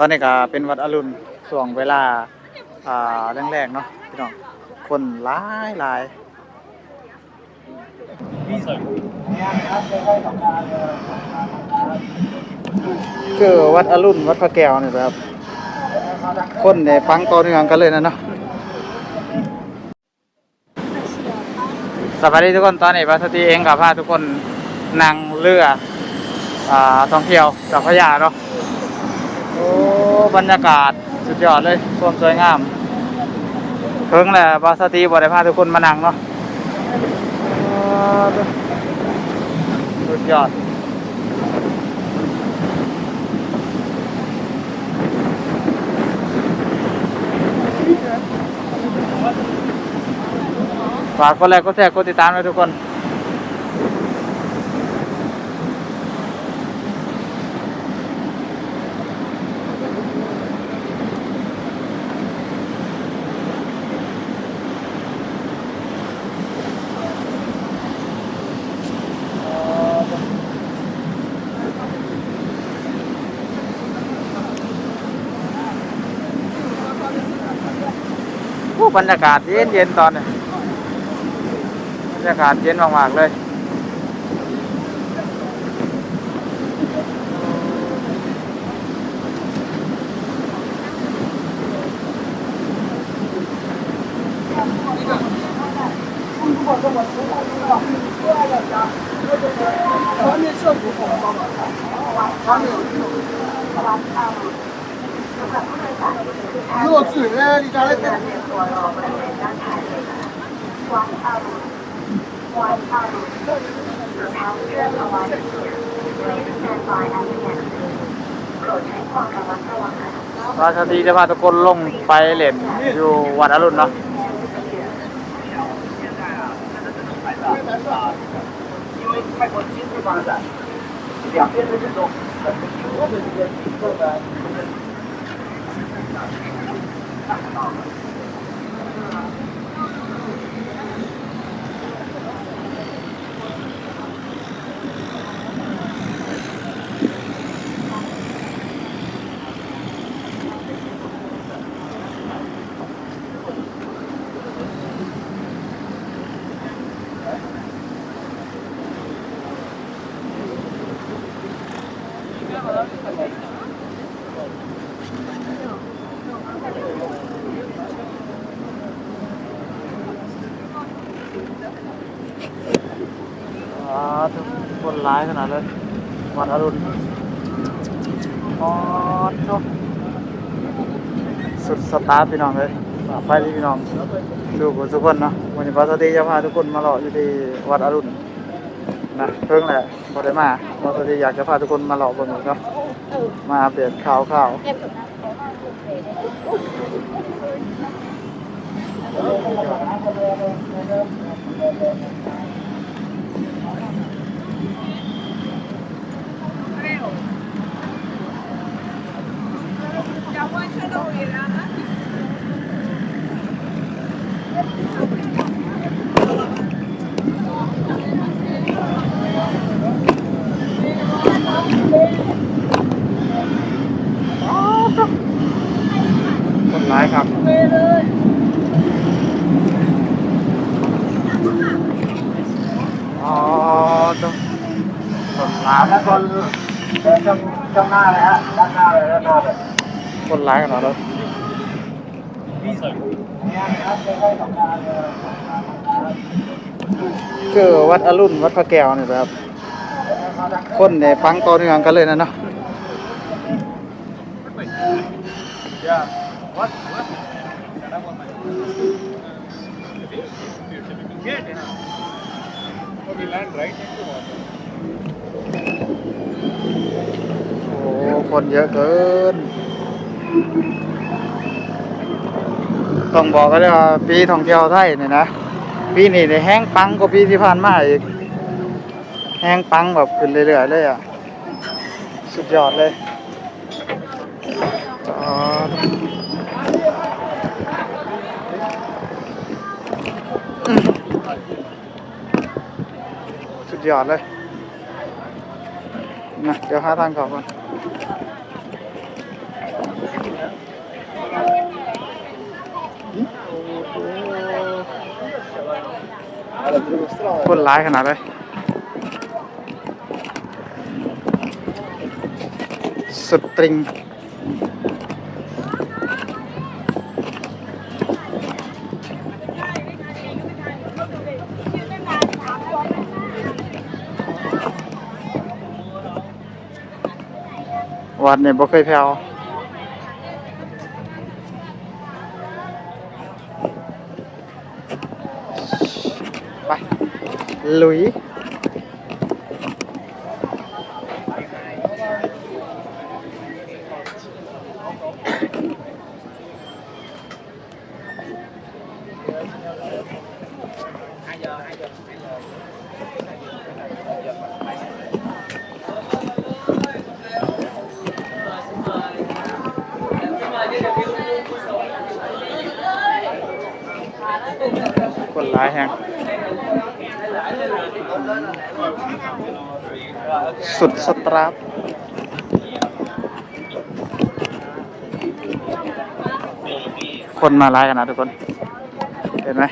ตอนนี้ก็เป็นวัดอรุณช่วงเวลาอ่าแรกๆเนาะพี่น้องคนหลายหลายคือวัดอรุณวัดพระแก้วนี่แหละครับ คนเนี่ยฟังต่อเนื่องกันเลยนะเนาะสวัสดีทุกคนตอนนี้พัสตีเองกับพาทุกคนนั่งเรืออ่าท่องเที่ยวจากพระยาเนาะ บรรยากาศสุดยอดเลยความสวยงามเพิ่งแหละบาสตีบอได้พาทุกคนมานั่งเนาะสุดยอดฝากกดไลค์กดแชร์กดติดตามด้วยทุกคน บรรยากาศเย็นเย็นๆตอนนี้บรรยากาศเย็นมากๆเลย วัดอรุณวัดอรุณ Your passengers arriving here. Please stand by at the exit. โปรดใช้ควารงนะราชดีจะพาทุกคนลงไปเล่นอยู่วัดอรุณเนาะ กคนร้ายขนาดเลยวัดอรุณอ๋อทุกสุดสตาร์ทพี่น้องเลยไปที่พี่น้องดูทุกคนเนาะวันนี้บาสตีจะพาทุกคนมาเลาะอยู่ที่วัดอรุณนะเพิ่งแหละพอได้มาบาสตีอยากจะพาทุกคนมาเลาะบนนี้เนาะมาอัปเดตข่าวข่าว คนร้ายครับอ๋อต้องคนร้ายคน เดินช่องหน้าเลยฮะด้านหน้าเลยด้านหน้าเลยคนร้ายกันเหรอรถเนี่ยนะครับใกล้ๆสองงานเลยคือวัดอรุณวัดพระแก้วนี่แหละครับ คนเนี่ยฟังต่อเนื่องกันเลยนะเนาะ Yeah. What? What? โอ้ คนเยอะเกิน ต้องบอกกันเลยว่าปีท่องเที่ยวไทยเนี่ยนะ ปีนี้เนี่ยแห้งปังกว่าปีที่ผ่านมาอีก แห้งปังแบบขึ้นเรื่อยๆเลยอะ สุดยอดเลยสุดยอดเลยนะเดี๋ยวหาทางก่อน คนร้ายขนาดเลยสตริงวัดเนี่ยบ่เคยแพ้ ลุยคนร้ายแฮง สุดสตราฟคนมาร้ายกันนะทุกคน เห็นไหม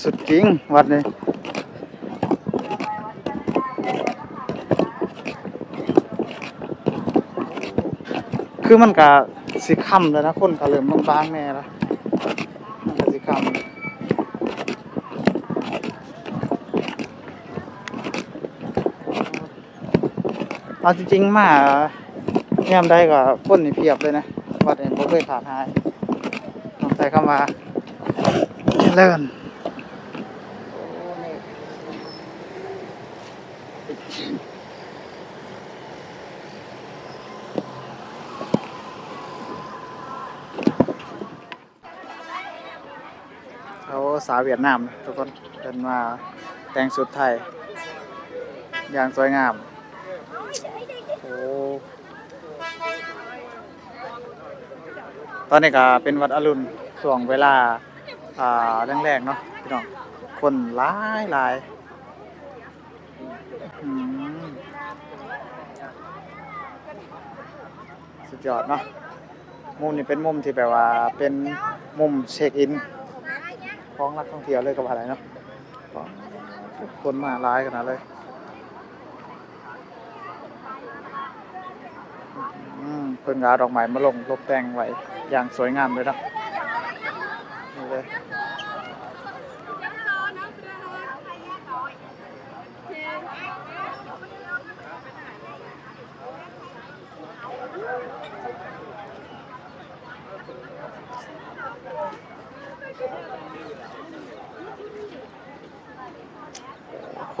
สุดจริงวัดนี้คือมันก็ สิค่ำแล้วนะคนก็เริ่มบางๆแน่ละมันก็สิค่ำเอาจริงๆมายมใดก็คนนี่เพียบเลยนะวัดเองบ่เคยขาดหายต้องใช้คำว่าเจริญเขา สาวเวียดนามทุกคนเป็นมาแต่งสุดไทย อย่างสวยงาม โอ้ตอนนี้ก็เป็นวัดอรุณช่วงเวลาอ่าแรงๆเนาะพี่น้องคนหลายหลายสุดยอดเนาะมุมนี้เป็นมุมที่แบบว่าเป็นมุมเช็คอิน ของนักท่องเที่ยวเลยกับอะไรเนาะคนมาหลายขนาดเลยอืมเพิ่งเอาดอกไม้มาลงตกแต่งไว้อย่างสวยงามเลยนะนี่เลย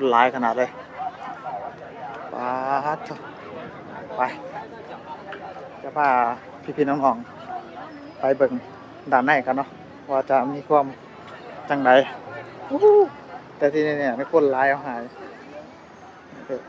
คนร้ายขนาดเลยปาดไปจะพาพี่พี่ๆน้องๆไปเบิ่งด้านในกันเนาะว่าจะมีความจังไดแต่ที่นี่เนี่ยไม่คนร้ายเอาหายเออ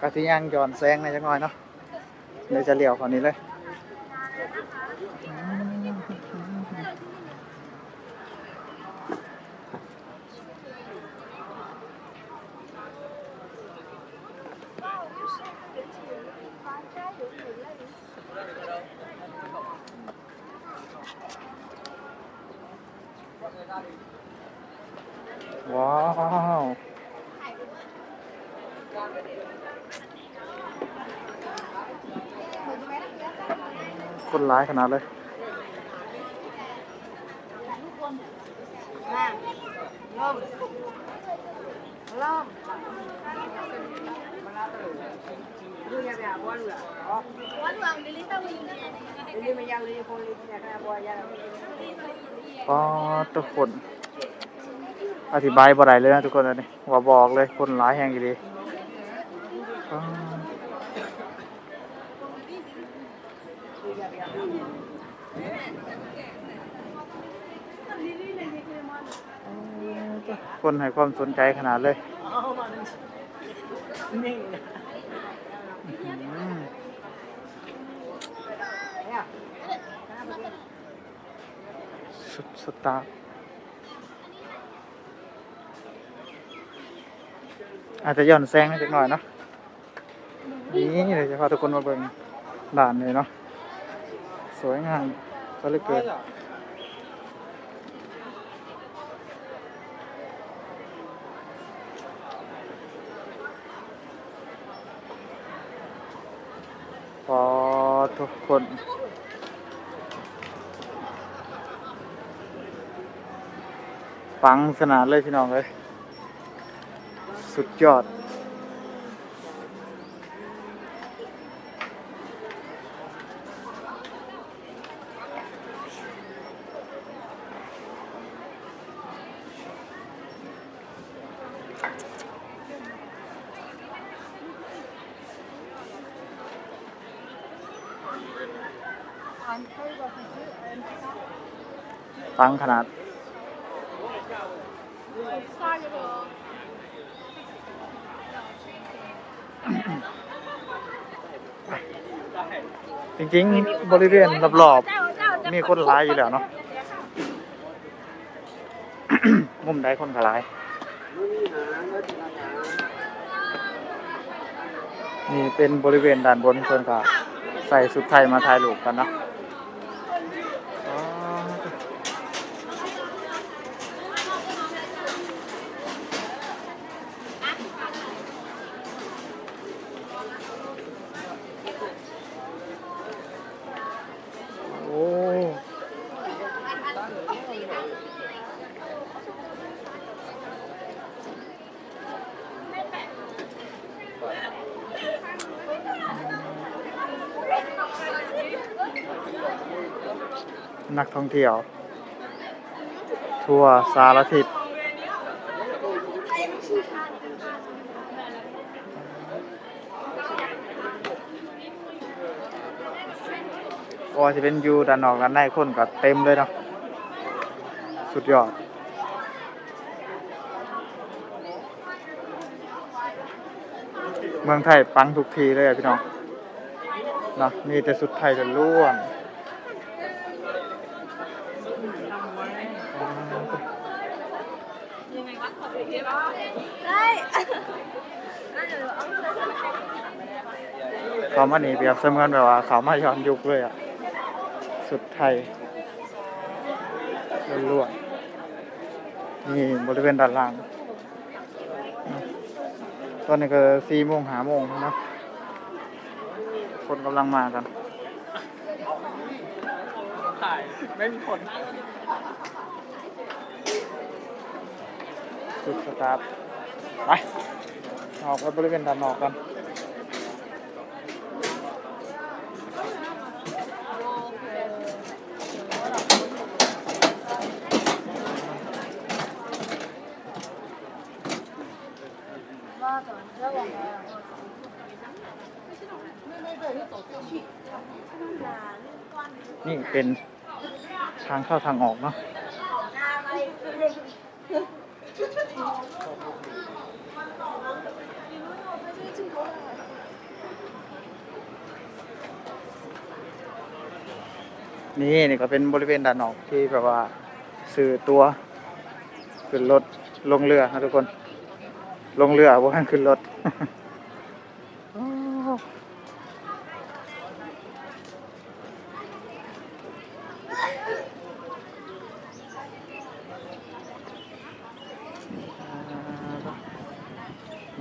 กะทิย่างย้อนแซงในจังหน่อยเนาะเดี๋ยจะเลี้ยวคนนี้เลย ว้าวคนร้ายขนาดเลย Đưa nhà bè bò luôn à? Quán hoàng đi lấy tao mình Đi đi mà giao đi con đi nhà cái bò ra. ก็ทุกคน อธิบายบ่ได้เลยนะทุกคนอันนี้ว่าบอกเลยคนร้ายแห่งอีหลีคนให้ความสนใจขนาดเลยอืม สุดสตาร์อาจจะย่อนแซงนิดหน่อยเนาะนี่เดี๋ยวจะพาทุกคนมาเบิ่งด่านเลยเนาะสวยงามก็เลยเกินพอ ทุกคน ฟังสนานเลยพี่น้องเลย สุดยอด ฟังขนาดจริงๆ บริเวณรอบๆมีคนร้ายอยู่แล้วเนาะมุมใดคนร้าย นี่เป็นบริเวณด้านบนเพิ่อนก็ใส่สุดไทยมาถ่ายรูปกันเนาะ นักท่องเที่ยว ทัวร์สารทิศก็จะเป็นยูด้านนอกด้านในคนก็เต็มเลยเนาะสุดยอดเมืองไทยปังทุกทีเลยอะพี่น้องนะมีแต่สุดไทยล้วน เขามาหนีเปรียบเสมือนแบบว่า เขามาย้อนยุคเลยอะสุดไทยล้วนๆนี่บริเวณด้านล่าง ตอนนี้ก็สี่โมงหาโมงเนาะคนกำลังมากันถ่ายไม่มีคนสุดสตาร์ทไปออกไปบริเวณด้านนอกกัน นี่เป็นทางเข้าทางออกเนาะนี่นี่ก็เป็นบริเวณด้านนอกที่แบบว่าสื่อตัวขึ้นรถลงเรือนะทุกคน ลงเรือว่าขึ้นรถ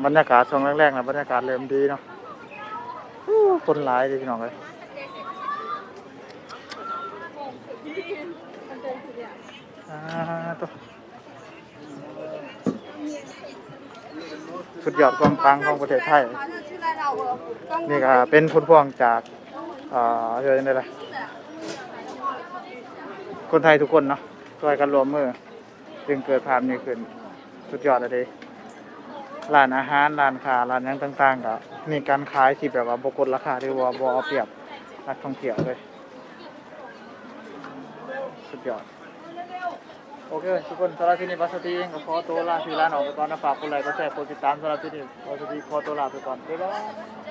บรรยากาศช่วงแรกๆนะบรรยากาศเริ่มดีเนาะคนหลายเลยพี่น้องเลยสุดยอดกองกลางของประเทศไทย นี่ก็เป็นผลพวงจากเอ่อเรื่องอะไรล่ะคนไทยทุกคนเนาะช่วยกันรวมมือ จึงเกิดภาพนี้ขึ้น สุดยอดเลย ร้านอาหารร้านค้าร้านหยังต่างๆก็มีการขายที่แบบว่าบ่กดราคาหรือว่าบ่เอาเปรียบนักท่องเที่ยวเลยสุดยอดโอเคทุกคนสำหรับที่นี่บัสตีเองก็ขอตัวลาที่ร้านออกไปก่อนนะฝากกดไลค์กดแชร์กดติดตามสำหรับที่นี่บัสตีขอตัวลาไปก่อนบ๊ายบาย